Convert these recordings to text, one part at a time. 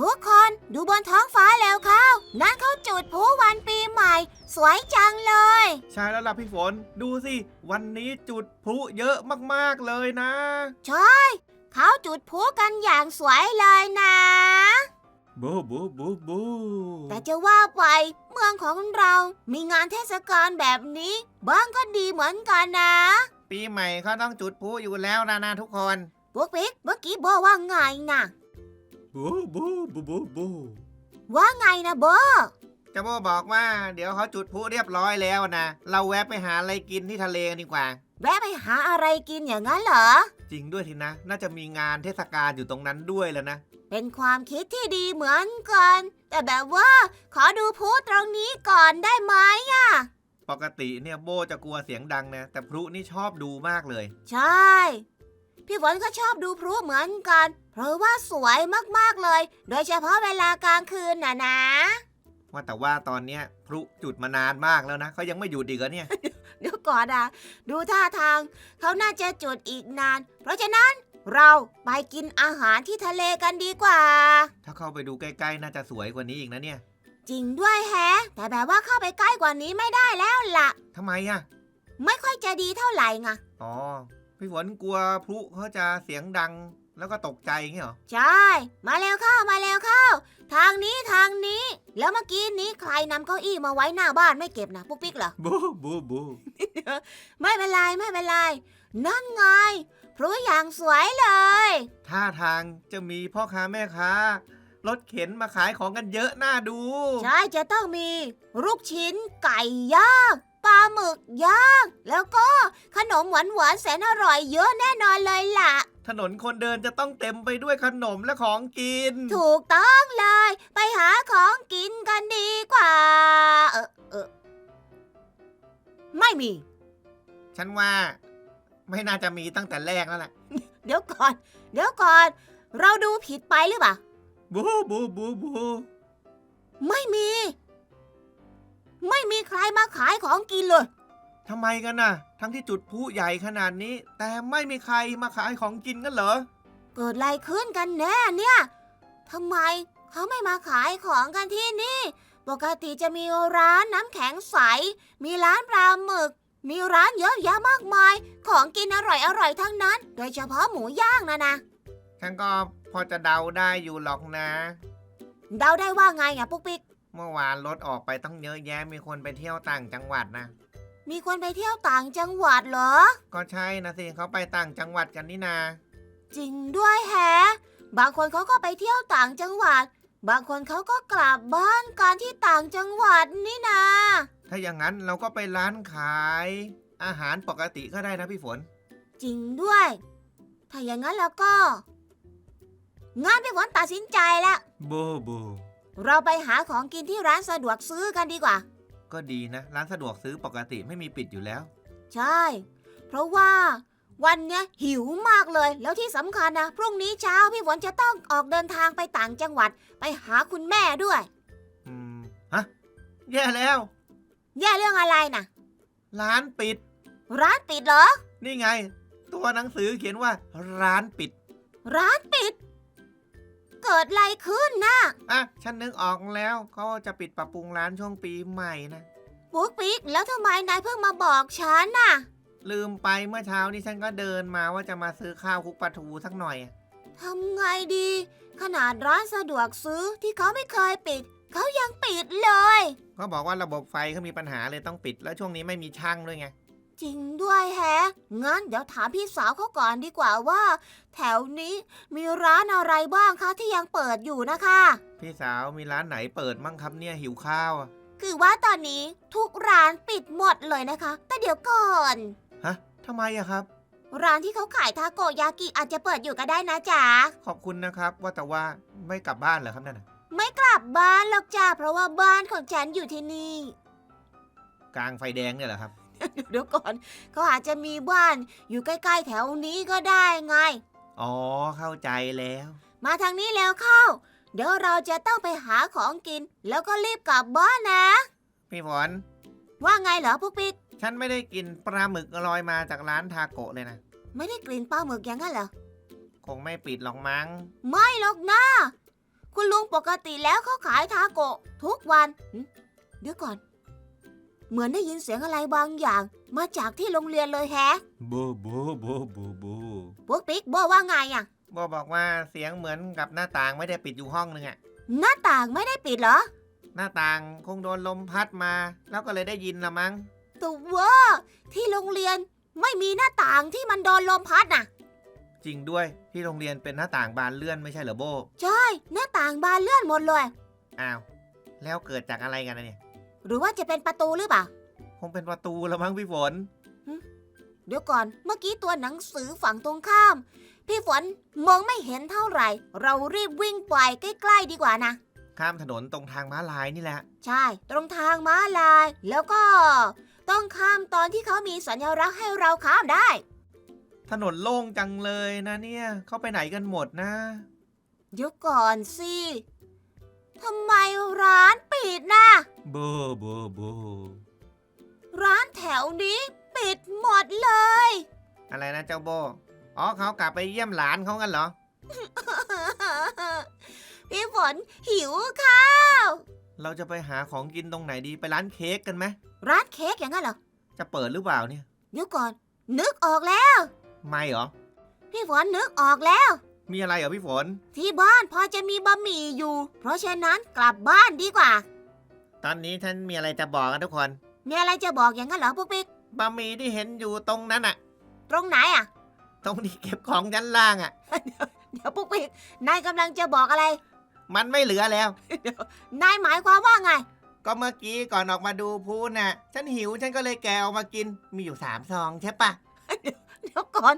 ทุกคนดูบนท้องฟ้าแล้วเข้านั่นเขาจุดพลุวันปีใหม่ สวยจังเลย ใช่แล้วล่ะพี่ฝน ดูสิ วันนี้จุดพลุเยอะมากๆเลยนะ ใช่ เขาจุดพลุกันอย่างสวยเลยนะบูบูบูบูแต่จะว่าไปเมืองของเรา มีงานเทศกาลแบบนี้ บ้างก็ดีเหมือนกันนะ ปีใหม่เขาต้องจุดพลุอยู่แล้วนะนะทุกคน พวกปิ๊กเมื่อกี้บอกว่าไงนะ บูบูบูบูบูว่าไงนะโบเจะโบบอกว่าเดี๋ยวเขาจุดพลุเรียบร้อยแล้วนะ เราแวะไปหาอะไรกินที่ทะเลกันดีกว่า แวะไปหาอะไรกินอย่างนั้นเหรอ จริงด้วยทีนะ น่าจะมีงานเทศกาลอยู่ตรงนั้นด้วยแล้วนะ เป็นความคิดที่ดีเหมือนกัน แต่แบบว่าขอดูพลุตรงนี้ก่อนได้ไหมอะปกติเนี่ยโบจะกลัวเสียงดังนะ แต่พลุนี่ชอบดูมากเลย ใช่พี่ฝ นก็ชอบดูพลุเหมือนกัน เพราะว่าสวยมากๆเลย โดยเฉพาะเวลากลางคืนน่ะนะ ว่าแต่ว่าตอนเนี้ยพลุจุดมานานมากแล้วนะเขายังไม่หยุดอีกเหรอเนี่ย เดี๋ยวก่อนอะดูท่าทาง เขาน่าจะจุดอีกนาน เพราะฉะนั้นเราไปกินอาหารที่ทะเลกันดีกว่า ถ้าเข้าไปดูใกล้ๆ น่าจะสวยกว่านี้อีกนะเนี่ย จริงด้วยแฮะ แต่แบบว่าเข้าไปใกล้กว่านี้ไม่ได้แล้วล่ะ ทำไมอะไม่ค่อยจะดีเท่าไหร่ไง อ๋อ พี่ฝนกลัวพลุเขาจะเสียงดังแล้วก็ตกใจอย่างเงี้ยเหรอ ใช่ มาเร็วเข้ามาเร็วเข้า ทางนี้ทางนี้ แล้วเมื่อกี้นี้ใครนำเก้าอี้มาไว้หน้าบ้านไม่เก็บนะปุ๊กปิ๊กเหรอ บูบูบูไม่เป็นไรไม่เป็นไรนั่นไงพลุอย่างสวยเลย ท่าทางจะมีพ่อค้าแม่ค้ารถเข็นมาขายของกันเยอะน่าดู ใช่จะต้องมีลูกชิ้นไก่ย่าง ปลาหมึกย่างแล้วก็ขนมหวานหวานๆแสนอร่อยเยอะแน่นอนเลยล่ะ ถนนคนเดินจะต้องเต็มไปด้วยขนมและของกิน ถูกต้องเลย ไปหาของกินกันดีกว่า เออเออไม่มี ฉันว่า ไม่น่าจะมีตั้งแต่แรกแล้วแหละเดี๋ยวก่อน เดี๋ยวก่อน เราดูผิดไปหรือเปล่า บูบูบูบูไม่มี ไม่มีใครมาขายของกินเลย ทำไมกันน่ะ ทั้งที่จุดพลุใหญ่ขนาดนี้ แต่ไม่มีใครมาขายของกินกันเหรอ เกิดอะไรขึ้นกันแน่เนี่ยทำไมเขาไม่มาขายของกันที่นี่ ปกติจะมีร้านน้ำแข็งใส มีร้านปลาหมึก มีร้านเยอะแยะมากมาย ของกินอร่อยๆทั้งนั้น โดยเฉพาะหมูย่างนะนะ ฉันก็พอจะเดาได้อยู่หรอกนะ เดาได้ว่าไงอะปุ๊กปิ๊ก เมื่อวานรถออกไปต้องเยอะแยะมีคนไปเที่ยวต่างจังหวัดนะ มีคนไปเที่ยวต่างจังหวัดเหรอ ก็ใช่นะสิเขาไปต่างจังหวัดกันนี่นา จริงด้วยแฮะ บางคนเขาก็ไปเที่ยวต่างจังหวัด บางคนเขาก็กลับบ้านกันที่ต่างจังหวัดนี่นา ถ้าอย่างนั้นเราก็ไปร้านขาย อาหารปกติก็ได้นะพี่ฝน จริงด้วย ถ้าอย่างนั้นแล้วก็ งานพี่ฝนตัดสินใจแล้วบูบู เราไปหาของกินที่ร้านสะดวกซื้อกันดีกว่า ก็ดีนะ ร้านสะดวกซื้อปกติไม่มีปิดอยู่แล้ว ใช่ เพราะว่าวันเนี้ยหิวมากเลย แล้วที่สำคัญนะ พรุ่งนี้เช้าพี่ฝนจะต้องออกเดินทางไปต่างจังหวัด ไปหาคุณแม่ด้วย อืม ฮะ แย่แล้ว แย่เรื่องอะไรนะร้านปิด ร้านปิดเหรอ นี่ไง ตัวหนังสือเขียนว่า ร้านปิด ร้านปิด เกิดอะไรขึ้นนะอะฉันนึกออกแล้วเขาจะปิดปรับปรุงร้านช่วงปีใหม่นะปุ๊กปิ๊กแล้วทำไมนายเพิ่งมาบอกฉันน่ะ ลืมไปเมื่อเช้านี้ฉันก็เดินมาว่าจะมาซื้อข้าวคลุกปลาทูสักหน่อยทำไงดี ขนาดร้านสะดวกซื้อที่เขาไม่เคยปิด เขายังปิดเลยก็บอกว่าระบบไฟเขามีปัญหาเลยต้องปิด แล้วช่วงนี้ไม่มีช่างด้วยไง จริงด้วยแฮะ งั้นเดี๋ยวถามพี่สาวเขาก่อนดีกว่าว่า แถวนี้มีร้านอะไรบ้างคะที่ยังเปิดอยู่นะคะ พี่สาวมีร้านไหนเปิดมั่งครับเนี่ยหิวข้าวอะคือว่าตอนนี้ทุกร้านปิดหมดเลยนะคะ แต่เดี๋ยวก่อน ฮะทำไมอะครับ ร้านที่เขาขายทาโกยากิอาจจะเปิดอยู่ก็ได้นะจ๊ะ ขอบคุณนะครับ ว่าแต่ว่าไม่กลับบ้านเหรอครับนั่นน่ะไม่กลับบ้านหรอกจ้าเพราะว่าบ้านของฉันอยู่ที่นี่ กลางไฟแดงเนี่ยเหรอครับ เดี๋ยวก่อนเขาอาจจะมีบ้านอยู่ใกล้ๆแถวนี้ก็ได้ไง อ๋อเข้าใจแล้ว มาทางนี้แล้วเข้า เดี๋ยวเราจะต้องไปหาของกิน แล้วก็รีบกลับบ้านนะ พี่ฝนว่าไงเหรอปุ๊กปิ๊กฉันไม่ได้กินปลาหมึกลอยมาจากร้านทาโกะเลยนะ ไม่ได้กลิ่นปลาหมึกอย่างนั้นเหรอ คงไม่ปิดหรอกมั้ง ไม่หรอกนะคุณลุงปกติแล้วเขาขายทาโกะทุกวันหึเดี๋ยวก่อน เหมือนได้ยินเสียงอะไรบางอย่าง มาจากที่โรงเรียนเลยแฮะบูบูบูบูบูพวกปิ๊กบอกว่าไงอะโบบอกว่าเสียงเหมือนกับหน้าต่างไม่ได้ปิดอยู่ห้องนึงอะหน้าต่างไม่ได้ปิดเหรอ หน้าต่างคงโดนลมพัดมา แล้วก็เลยได้ยินละมั้งแต่ว่าที่โรงเรียนไม่มีหน้าต่างที่มันโดนลมพัดน่ะ จริงด้วยที่โรงเรียนเป็นหน้าต่างบานเลื่อนไม่ใช่เหรอโบใช่ หน้าต่างบานเลื่อนหมดเลย อ้าวแล้วเกิดจากอะไรกันนะเนี่ย หรือว่าจะเป็นประตูหรือเปล่า คงเป็นประตูแล้วมั้งพี่ฝน เดี๋ยวก่อน เมื่อกี้ตัวหนังสือฝั่งตรงข้าม พี่ฝนมองไม่เห็นเท่าไหร่ เรารีบวิ่งไปใกล้ๆดีกว่านะ ข้ามถนนตรงทางม้าลายนี่แหละ ใช่ ตรงทางม้าลาย แล้วก็ ต้องข้ามตอนที่เขามีสัญลักษณ์ให้เราข้ามได้ ถนนโล่งจังเลยนะเนี่ย เขาไปไหนกันหมดนะ เดี๋ยวก่อนสิ ทำไมร้านปิดนะโบโบโบร้านแถวนี้ปิดหมดเลย อะไรนะเจ้าโบ อ๋อเขากลับไปเยี่ยมหลานเขากันเหรอ พี่ฝนหิวค่ะเราจะไปหาของกินตรงไหนดีไปร้านเค้กกันไหม ร้านเค้กอย่างนั้นเหรอจะเปิดหรือเปล่าเนี่ย เดี๋ยวก่อน นึกออกแล้ว ไม่เหรอ พี่ฝนนึกออกแล้ว มีอะไรเหรอพี่ฝน ที่บ้านพอจะมีบะหมี่อยู่ เพราะฉะนั้นกลับบ้านดีกว่า ตอนนี้ฉันมีอะไรจะบอกกันทุกคน มีอะไรจะบอกอย่างนั้นเหรอพวกปิ๊ก บะหมี่ที่เห็นอยู่ตรงนั้นอะตรงไหนอะตรงที่เก็บของชั้นล่างอะเดี๋ยวพวกปิ๊ก นายกำลังจะบอกอะไร มันไม่เหลือแล้ว นายหมายความว่าไง ก็เมื่อกี้ก่อนออกมาดูพูน่ะ ฉันหิวฉันก็เลยแกะออกมากิน มีอยู่สามซองใช่ปะเดี๋ยวก่อน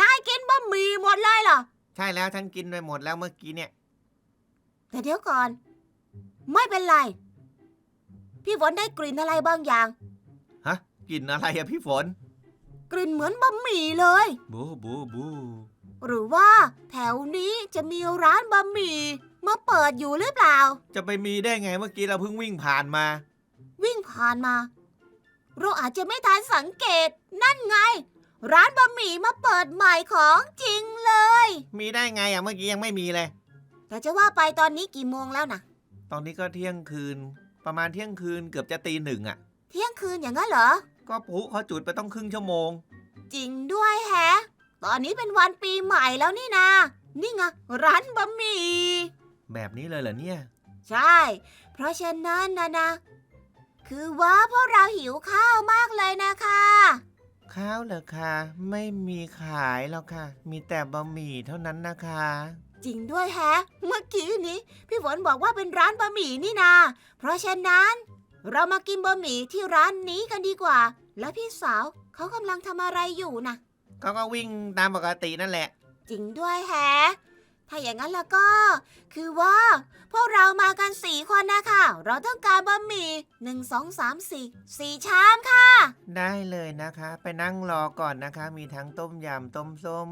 นายกินบะหมี่หมดเลยเหรอ ใช่แล้วฉันกินไปหมดแล้วเมื่อกี้เนี่ย แต่เดี๋ยวก่อน ไม่เป็นไร พี่ฝนได้กลิ่นอะไรบางอย่าง ฮะกินอะไรอะพี่ฝน กลิ่นเหมือนบะหมี่เลย บูบูบูหรือว่าแถวนี้จะมีร้านบะหมี่มาเปิดอยู่หรือเปล่า จะไปมีได้ไงเมื่อกี้เราเพิ่งวิ่งผ่านมา วิ่งผ่านมา เราอาจจะไม่ทันสังเกตนั่นไง ร้านบะหมี่มาเปิดใหม่ของจริงเลย มีได้ไงอะเมื่อกี้ยังไม่มีเลย แต่จะว่าไปตอนนี้กี่โมงแล้วนะตอนนี้ก็เที่ยงคืน ประมาณเที่ยงคืนเกือบจะตีหนึ่งอะเที่ยงคืนอย่างนั้นเหรอ ก็พลุเขาจุดไปต้องครึ่งชั่วโมง จริงด้วยแฮะ ตอนนี้เป็นวันปีใหม่แล้วนี่นานี่ไงร้านบะหมี่แบบนี้เลยเหรอเนี่ย ใช่ เพราะฉะนั้นนะนะ คือว่าพวกเราหิวข้าวมากเลยนะคะ ข้าวเหรอคะไม่มีขายหรอกค่ะ มีแต่บะหมี่เท่านั้นนะคะ จริงด้วยแฮะ เมื่อกี้นี้ พี่ฝนบอกว่าเป็นร้านบะหมี่นี่นา เพราะฉะนั้น เรามากินบะหมี่ที่ร้านนี้กันดีกว่า แล้วพี่สาวเขากำลังทำอะไรอยู่นะเขาก็วิ่งตามปกตินั่นแหละ จริงด้วยแฮะ ถ้าอย่างนั้นแล้วก็ คือว่า พวกเรามากันสี่คนนะคะ เราต้องการบะหมี่หนึ่งสองสามสี่สี่ชามค่ะ ได้เลยนะคะ ไปนั่งรอก่อนนะคะ มีทั้งต้มยำต้มส้ม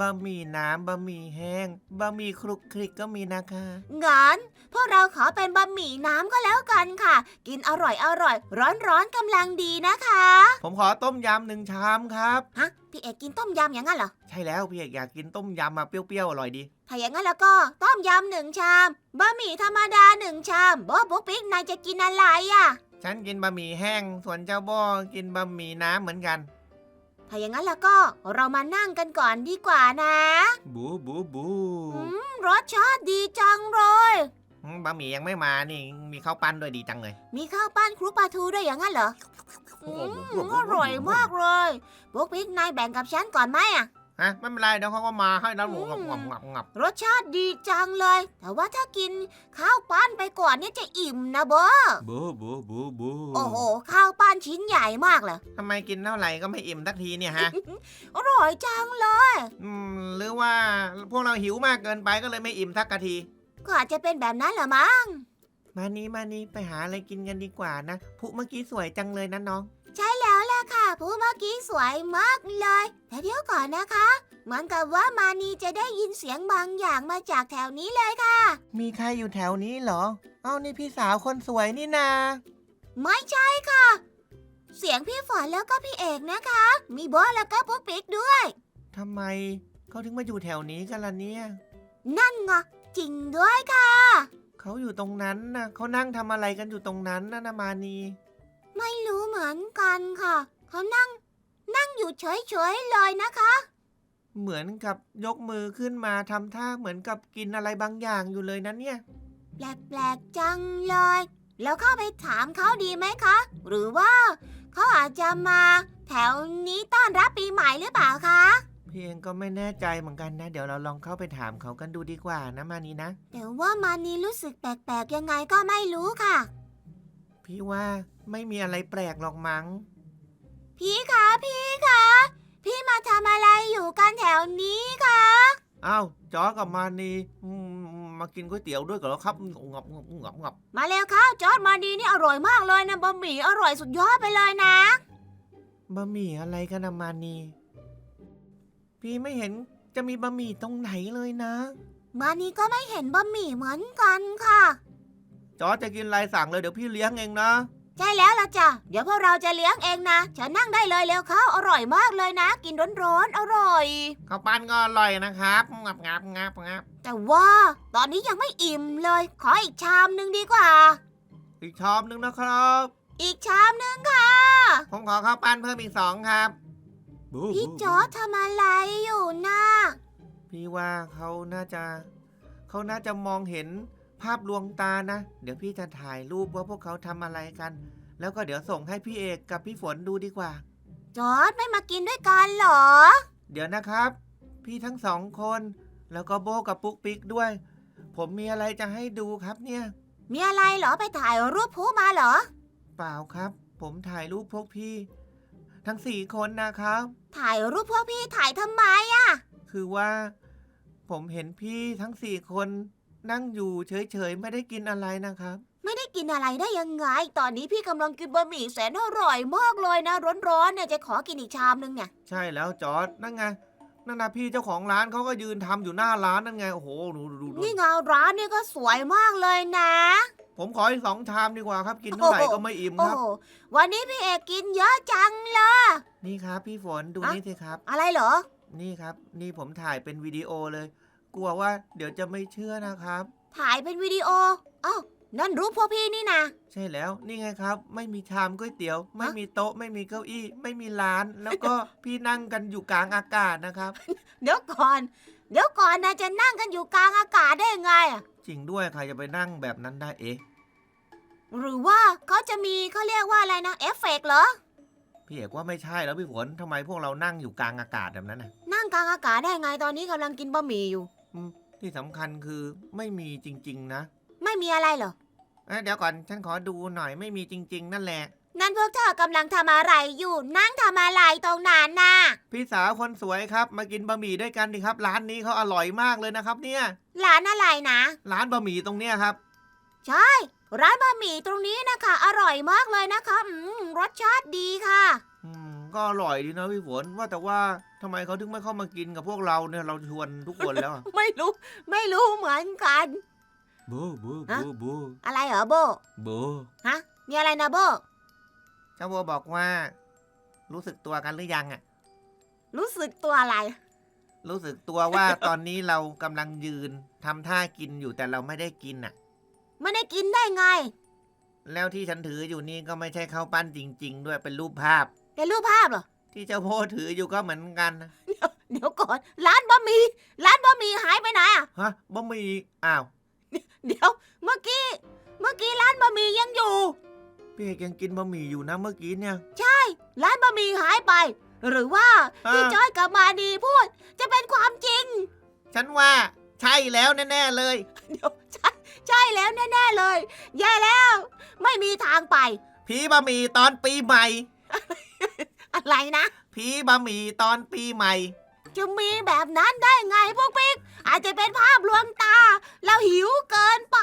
บะหมี่น้ำบะหมี่แห้งบะหมี่คลุกคลิกก็มีนะคะ งั้นพวกเราขอเป็นบะหมี่น้ำก็แล้วกันค่ะ กินอร่อยอร่อยร้อนร้อนๆกำลังดีนะคะ ผมขอต้มยำหนึ่งชามครับ ฮะ พี่เอกกินต้มยำอย่างนั้นเหรอ ใช่แล้วพี่เอกอยากกินต้มยำมาเปรี้ยวๆอร่อยดี ถ้าอย่างนั้นแล้วก็ต้มยำหนึ่งชามบะหมี่ธรรมดาหนึ่งชามบอบุ๊กปิ๊กนายจะกินอะไรอะ ฉันกินบะหมี่แห้ง ส่วนเจ้าโบ้กินบะหมี่น้ำเหมือนกัน ถ้าอย่างนั้นแล้วก็เรามานั่งกันก่อนดีกว่านะ บูบูบูอืมรสชาติดีจังเลย อืมบะหมี่ยังไม่มานี่มีข้าวปั้นด้วยดีจังเลย มีข้าวปั้นคลุกปลาทูด้วยอย่างนั้นเหรออืมอร่อยมากเลยบุ๊กปิ๊กนายแบ่งกับฉันก่อนไหมอะฮะไม่เป็นไรเดี๋ยวเขาก็มาให้แล้วหมูอืงับม งับงับงับรสชาติดีจังเลย แต่ว่าถ้ากินข้าวปั้นไปก่อนเนี่ยจะอิ่มนะเบอบูบูบูบูโอ้โห ข้าว ปั้นชิ้นใหญ่มากเลยทำไมกินเท่าไหร่ก็ไม่อิ่มสักทีเนี่ยฮะ อร่อยจังเลย อืม หรือว่าพวกเราหิวมากเกินไปก็เลยไม่อิ่มทักกะที ก็อาจจะเป็นแบบนั้นแหละมั้ง มานี้มานี้ไปหาอะไรกินกันดีกว่านะผู้เมื่อกี้สวยจังเลยนะน้อง ใช่แล้วล่ะค่ะผู้เมื่อกี้สวยมากเลยแต่เดี๋ยวก่อนนะคะ เหมือนกับว่ามานีจะได้ยินเสียงบางอย่างมาจากแถวนี้เลยค่ะ มีใครอยู่แถวนี้เหรอ เอ้านี่พี่สาวคนสวยนี่นา ไม่ใช่ค่ะ เสียงพี่ฝนแล้วก็พี่เอกนะคะ มีโบอสแล้วก็ปุ๊กปิ๊กด้วย ทำไมเขาถึงมาอยู่แถวนี้กันล่ะเนี่ย นั่นไงจริงด้วยค่ะ เขาอยู่ตรงนั้นนะเขานั่งทำอะไรกันอยู่ตรงนั้นนะนะมานี ไม่รู้เหมือนกันค่ะ เขานั่ง นั่งอยู่เฉยๆเลยนะคะ เหมือนกับยกมือขึ้นมาทำท่าเหมือนกับกินอะไรบางอย่างอยู่เลยนะเนี่ย แปลกๆจังเลย แล้วเข้าไปถามเขาดีไหมคะ หรือว่า เขาอาจจะมาแถวนี้ต้อนรับปีใหม่หรือเปล่าคะ พี่เองก็ไม่แน่ใจเหมือนกันนะ เดี๋ยวเราลองเข้าไปถามเขากันดูดีกว่านะมานีนะ แต่ว่ามานีรู้สึกแปลกๆยังไงก็ไม่รู้ค่ะ พี่ว่าไม่มีอะไรแปลกหรอกมั้ง พี่คะพี่คะพี่มาทำอะไรอยู่กันแถวนี้คะ อ้าวจอร์จกับมานีอืม มากินก๋วยเตี๋ยวด้วยกันแล้วครับงับงับงับงับมาเร็วเข้าจอร์ดมาดีนี่อร่อยมากเลยนะบะหมี่อร่อยสุดยอดไปเลยนะ บะหมี่อะไรกันนะมานีพี่ไม่เห็นจะมีบะหมี่ตรงไหนเลยนะ มานีก็ไม่เห็นบะหมี่เหมือนกันค่ะ จอร์จจะกินอะไรสั่งเลยเดี๋ยวพี่เลี้ยงเองนะ ใช่แล้วล่ะจ้ะ เดี๋ยวพวกเราจะเลี้ยงเองนะเชิญนั่งได้เลยเร็วเข้าอร่อยมากเลยนะ กินร้อนๆอร่อย ข้าวปั้นก็อร่อยนะครับงับงับงับงับแต่ว่าตอนนี้ยังไม่อิ่มเลย ขออีกชามหนึ่งดีกว่า อีกชามหนึงนะครับ อีกชามหนึ่งค่ะ ผมขอข้าวปั้นเพิ่มอีกสองครับบูพี่บูจอร์ดทำอะไรอยู่นะพี่ว่าเขาน่าจะ เขาน่าจะมองเห็น ภาพลวงตานะ เดี๋ยวพี่จะถ่ายรูปว่าพวกเขาทำอะไรกัน แล้วก็เดี๋ยวส่งให้พี่เอกกับพี่ฝนดูดีกว่า จอร์ดไม่มากินด้วยกันเหรอ เดี๋ยวนะครับ พี่ทั้งสองคน แล้วก็โบกับปุ๊กปิ๊กด้วย ผมมีอะไรจะให้ดูครับเนี่ย มีอะไรเหรอไปถ่ายรูปผู้มาเหรอ เปล่าครับ ผมถ่ายรูปพวกพี่ ทั้งสี่คนนะครับ ถ่ายรูปพวกพี่ถ่ายทำไมอะคือว่า ผมเห็นพี่ทั้งสี่คน นั่งอยู่เฉยๆ ไม่ได้กินอะไรนะครับ ไม่ได้กินอะไรได้ยังไง ตอนนี้พี่กำลังกินบะหมี่แสนอร่อยมากเลยนะ ร้อนๆเนี่ยจะขอกินอีกชามนึงเนี่ย ใช่แล้วจอร์ดนั่นไงนั่นนะพี่เจ้าของร้านเขาก็ยืนทำอยู่หน้าร้านนั่นไงโอ้โหดูดูดูดูนี่เงาร้านเนี่ยก็สวยมากเลยนะ ผมขออีกสองชามดีกว่าครับกินเท่าไหร่โอ้โหก็ไม่อิ่มโอ้ครับโหวันนี้พี่เอกกินเยอะจังเลยนี่ครับ พี่ฝนดูอะนี่สิครับ อะไรเหรอ นี่ครับ นี่ผมถ่ายเป็นวิดีโอเลย กลัวว่า เดี๋ยวจะไม่เชื่อนะครับ ถ่ายเป็นวิดีโออ้าวนั่นรูปพวกพี่นี่นะใช่แล้วนี่ไงครับ ไม่มีชามก๋วยเตี๋ยว ไม่มีโต๊ะไม่มีเก้าอี้ ไม่มีร้าน แล้วก็พี่นั่งกันอยู่กลางอากาศนะครับ เดี๋ยวก่อน เดี๋ยวก่อนนะจะนั่งกันอยู่กลางอากาศได้ยังไงอะจริงด้วยใครจะไปนั่งแบบนั้นได้เอ๊ะหรือว่าเขาจะมีเขาเรียกว่าอะไรนะเอฟเฟกต์เหรอพี่เอกว่าไม่ใช่แล้วพี่ฝนทำไมพวกเรานั่งอยู่กลางอากาศแบบนั้นน่ะนั่งกลางอากาศได้ไงตอนนี้กำลังกินบะหมี่อยู่ ที่สำคัญคือไม่มีจริง ๆ นะไม่มีอะไรเหรอ เอ้ยเดี๋ยวก่อนฉันขอดูหน่อยไม่มีจริง ๆ นั่นแหละ นั่นพวกเธอกำลังทำอะไรอยู่ นั่งทำอะไรตรงนั้นน่ะ พี่สาวคนสวยครับ มากินบะหมี่ด้วยกันดิครับ ร้านนี้เขาอร่อยมากเลยนะครับ เนี่ย ร้านอะไรนะ ร้านบะหมี่ตรงเนี้ยครับ ใช่ ร้านบะหมี่ตรงนี้นะคะ อร่อยมากเลยนะคะอืมรสชาติดีค่ะ อืม ก็อร่อยดีนะพี่ฝนว่าแต่ว่าทำไมเขาถึงไม่เข้ามากินกับพวกเราเนี่ยเราชวนทุกคนแล้วอะไม่รู้ ไม่รู้เหมือนกันบูบูฮะบูบูอะไรเหรอโบบูฮะ มีอะไรนะโบ เจ้าโบบอกว่า รู้สึกตัวกันหรือยังอะรู้สึกตัวอะไร รู้สึกตัวว่า ตอนนี้เรากำลังยืนทำท่ากินอยู่แต่เราไม่ได้กินอะไม่ได้กินได้ไง แล้วที่ฉันถืออยู่นี่ก็ไม่ใช่ข้าวปั้นจริง ๆ ด้วยเป็นรูปภาพ เป็นรูปภาพเหรอ ที่เจ้าโบถืออยู่ก็เหมือนกันนะเดี๋ยวก่อน ร้านบะหมี่ร้านบะหมี่หายไปไหนอะฮะบะหมี่อ้าว เดี๋ยว เมื่อกี้ เมื่อกี้ร้านบะหมี่ยังอยู่ พี่เอกยังกินบะหมี่อยู่นะเมื่อกี้เนี่ยร้านบะหมี่หายไป หรือว่าที่อ่าจอยกับมาดีพูด จะเป็นความจริง ฉันว่าใช่แล้วแน่ๆเลย เดี๋ยวใช่ใช่แล้วแน่ๆเลย แย่แล้ว ไม่มีทางไป ผีบะหมี่ตอนปีใหม่ อะไรนะ ผีบะหมี่ตอนปีใหม่ จะมีแบบนั้นได้ไงพวกปิ๊ก อาจจะเป็นภาพลวงตาเราหิวเกินไป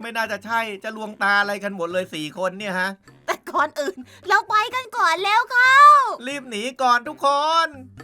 ไม่น่าจะใช่จะลวงตาอะไรกันหมดเลยสี่คนเนี่ยฮะ แต่ก่อนอื่น เราไปกันก่อนแล้วค่ะรีบหนีก่อนทุกคนไ